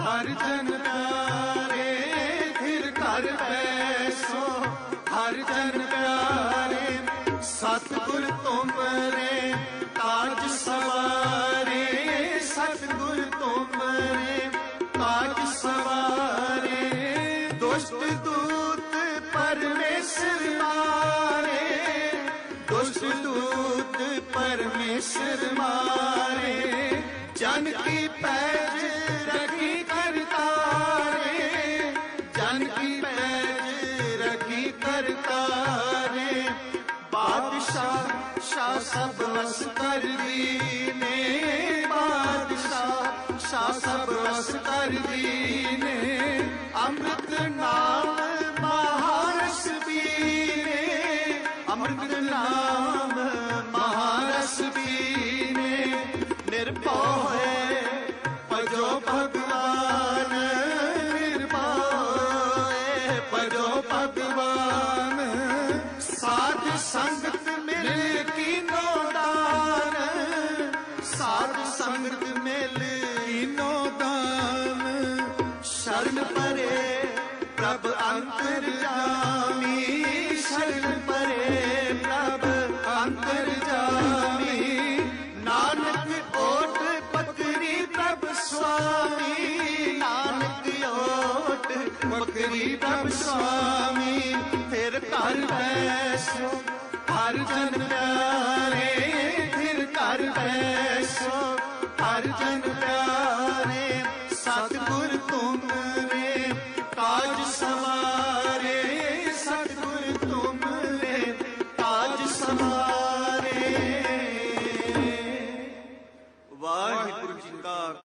ਹਰ ਜਨ ਪਿਆਰੇ, ਫਿਰ ਘਰ ਪੈਸੋ ਹਰ ਜਨ ਪਿਆਰੇ, ਸਤਿਗੁਰ ਤੁਮਰੇ ਤਾਜ ਸਵਾਰੇ। ਸਤਿਗੁਰ ਤੁਮਰੇ ਤਾਜ ਸਵਾਰੇ। ਦੁਸ਼ਟ ਦੂਤ ਪਰਮੇਸ਼ਰ ਮਾਰੇ। ਦੁਸ਼ਟ ਦੂਤ ਪਰਮੇਸ਼ਰ ਮਾਰੇ। ਜਨ ਕੀ ਪੈਜ ਜਨ ਰਖੀ ਕਰਤਾਰੇ? ਬਾਦਸ਼ਾਹ, ਸ਼ਾਹ ਸਭ ਵਸ ਕਰ ਦੀਨੇ ਬਾਦਸ਼ਾਹ, ਸ਼ਾਹ ਸਭ ਵਸ ਕਰ ਦੀਨੇ ਅੰਮ੍ਰਿਤ ਨਾਮ ਮਹਾਰਸ ਪੀਨੇ ਅੰਮ੍ਰਿਤ ਨਾਮ ਮਹਾਰਸ ਪੀਨੇ ਨਿਰਭਉ ਹੈ ਭਜੋ ਭਗਵਾਨ ਭਗਵਾਨ, ਸਾਧ ਸੰਗਤ ਮਿਲ ਕੀਨੋ ਦਾਨ। ਸਾਧ ਸੰਗਤ ਮਿਲ ਕੀਨੋ ਦਾਨ। ਸ਼ਰਨ ਪਰੇ ਪ੍ਰਭ ਅੰਤਰ ਜਾਮੀ। ਸ਼ਰਨ ਪਰੇ ਪ੍ਰਭ ਅੰਤਰ ਜਾਮੀ। ਨਾਨਕ ਓਟ ਪਕਰੀ ਪ੍ਰਭ ਸੁਆਮੀ। ਨਾਨਕ ਓਟ ਪਕਰੀ ਪ੍ਰਭ ਸੁਆਮੀ। ਘਰ ਬੈਸੋ ਹਰ ਜਨ ਪਿਆਰੇ ਫਿਰ ਘਰ ਬੈਸੋ ਹਰ ਜਨ ਪਿਆਰੇ।